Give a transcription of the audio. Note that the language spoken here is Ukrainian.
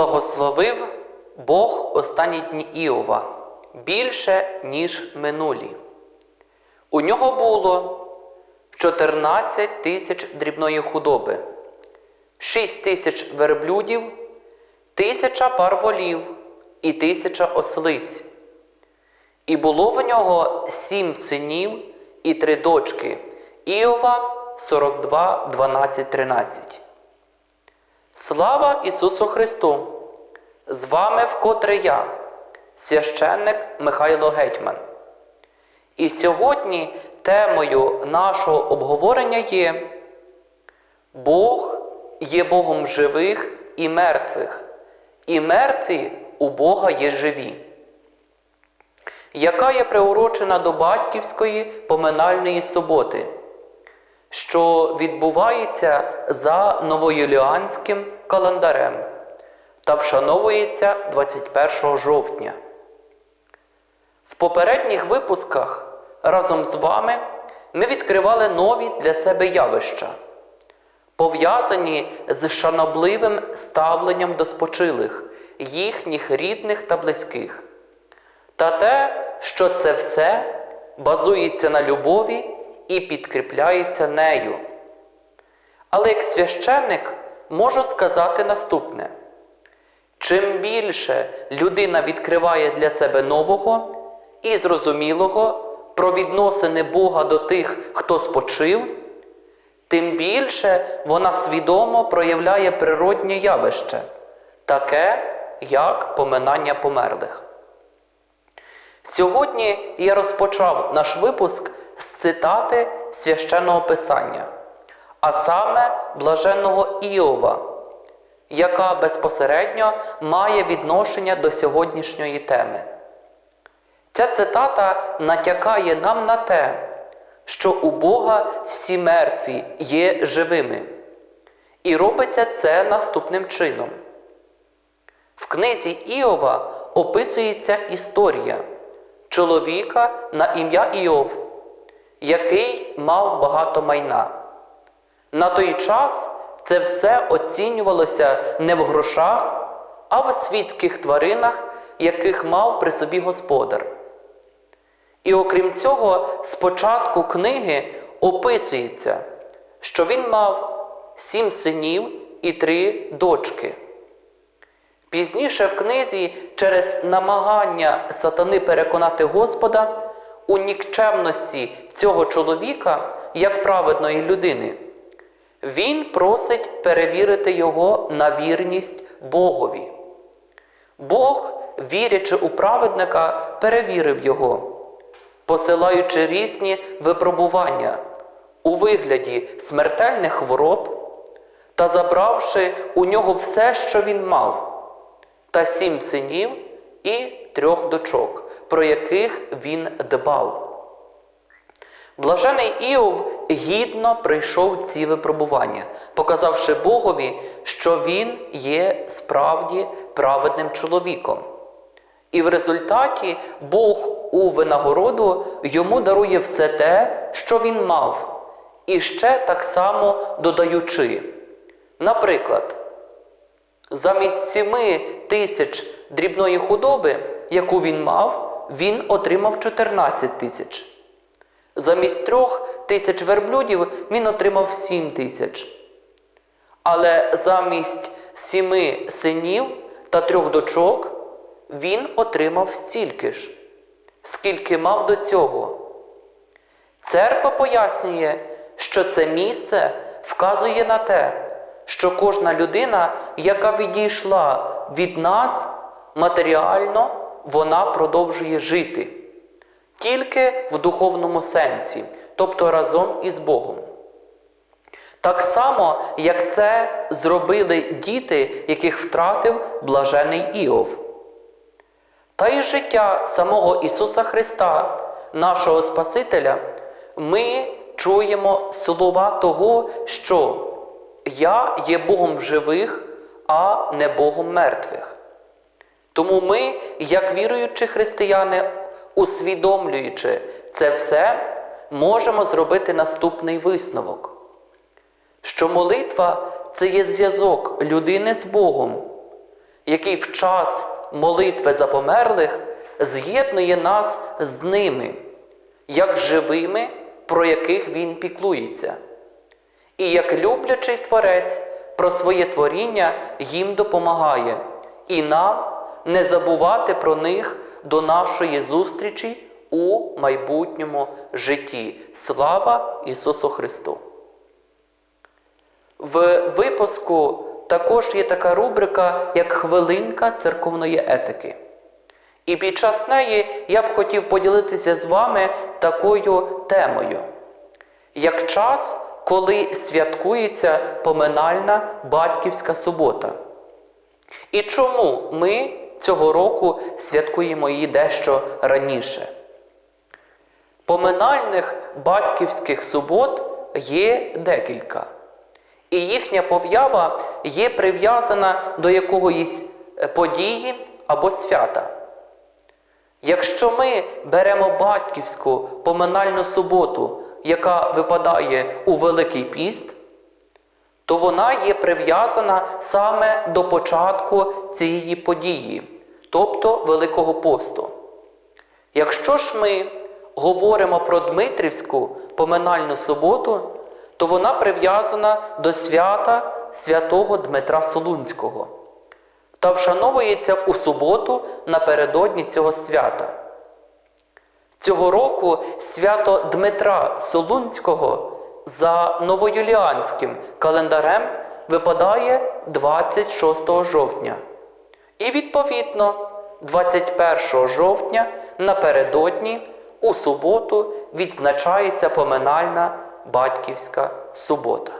благословив Бог останні дні Іова більше, ніж минулі. У нього було 14 тисяч дрібної худоби, 6 тисяч верблюдів, тисяча пар волів і тисяча ослиць. І було в нього сім синів і три дочки Іова 42, 12, 13. Слава Ісусу Христу! З вами вкотре я, священник Михайло Гетьман. І сьогодні темою нашого обговорення є Бог є Богом живих і мертвих, і мертві у Бога є живі, яка є приурочена до Батьківської поминальної суботи, що відбувається за новоюліанським календарем та вшановується 21 жовтня. В попередніх випусках разом з вами ми відкривали нові для себе явища, пов'язані з шанобливим ставленням до спочилих, їхніх рідних та близьких, та те, що це все базується на любові і підкріпляється нею. Але як священник можу сказати наступне: чим більше людина відкриває для себе нового і зрозумілого про відносини Бога до тих, хто спочив, тим більше вона свідомо проявляє природнє явище, таке, як поминання померлих. Сьогодні я розпочав наш випуск з цитати священного Писання, а саме блаженного Іова, яка безпосередньо має відношення до сьогоднішньої теми. Ця цитата натякає нам на те, що у Бога всі мертві є живими. І робиться це наступним чином. В книзі Іова описується історія чоловіка на ім'я Іов, який мав багато майна. На той час це все оцінювалося не в грошах, а в світських тваринах, яких мав при собі господар. І окрім цього, спочатку книги описується, що він мав сім синів і три дочки. Пізніше в книзі, через намагання сатани переконати Господа у нікчемності цього чоловіка як праведної людини, він просить перевірити його на вірність Богові. Бог, вірячи у праведника, перевірив його посилаючи різні випробування у вигляді смертельних хвороб та забравши у нього все, що він мав, та сім синів і трьох дочок, про яких він дбав. Блажений Іов гідно прийшов ці випробування, показавши Богові, що він є справді праведним чоловіком. І в результаті Бог у винагороду йому дарує все те, що він мав, і ще так само додаючи. Наприклад, замість сіми тисяч дрібної худоби, яку він мав, він отримав 14 тисяч. Замість трьох тисяч верблюдів він отримав 7 тисяч. Але замість сіми синів та трьох дочок він отримав стільки ж, скільки мав до цього. Церква пояснює, що це місце вказує на те, що кожна людина, яка відійшла від нас матеріально, вона продовжує жити, тільки в духовному сенсі, тобто разом із Богом. Так само, як це зробили діти, яких втратив блажений Іов. Та й життя самого Ісуса Христа, нашого Спасителя, ми чуємо слова того, що Я є Богом живих, а не Богом мертвих. Тому ми, як віруючі християни, усвідомлюючи це все, можемо зробити наступний висновок, що молитва це є зв'язок людини з Богом, який в час молитви за померлих з'єднує нас з ними, як живими, про яких Він піклується, і як люблячий Творець про своє творіння їм допомагає, і нам не забувати про них до нашої зустрічі у майбутньому житті. Слава Ісусу Христу! В випуску також є така рубрика, як хвилинка церковної етики. І під час неї я б хотів поділитися з вами такою темою, як час, коли святкується поминальна батьківська субота. І чому ми цього року святкуємо її дещо раніше? Поминальних батьківських субот є декілька. І їхня пов'ява є прив'язана до якоїсь події або свята. Якщо ми беремо батьківську поминальну суботу, яка випадає у Великий піст, то вона є прив'язана саме до початку цієї події, тобто Великого посту. Якщо ж ми говоримо про Дмитрівську поминальну суботу, то вона прив'язана до свята святого Дмитра Солунського та вшановується у суботу напередодні цього свята. Цього року свято Дмитра Солунського за новоюліанським календарем випадає 26 жовтня. І відповідно 21 жовтня напередодні у суботу відзначається поминальна батьківська субота.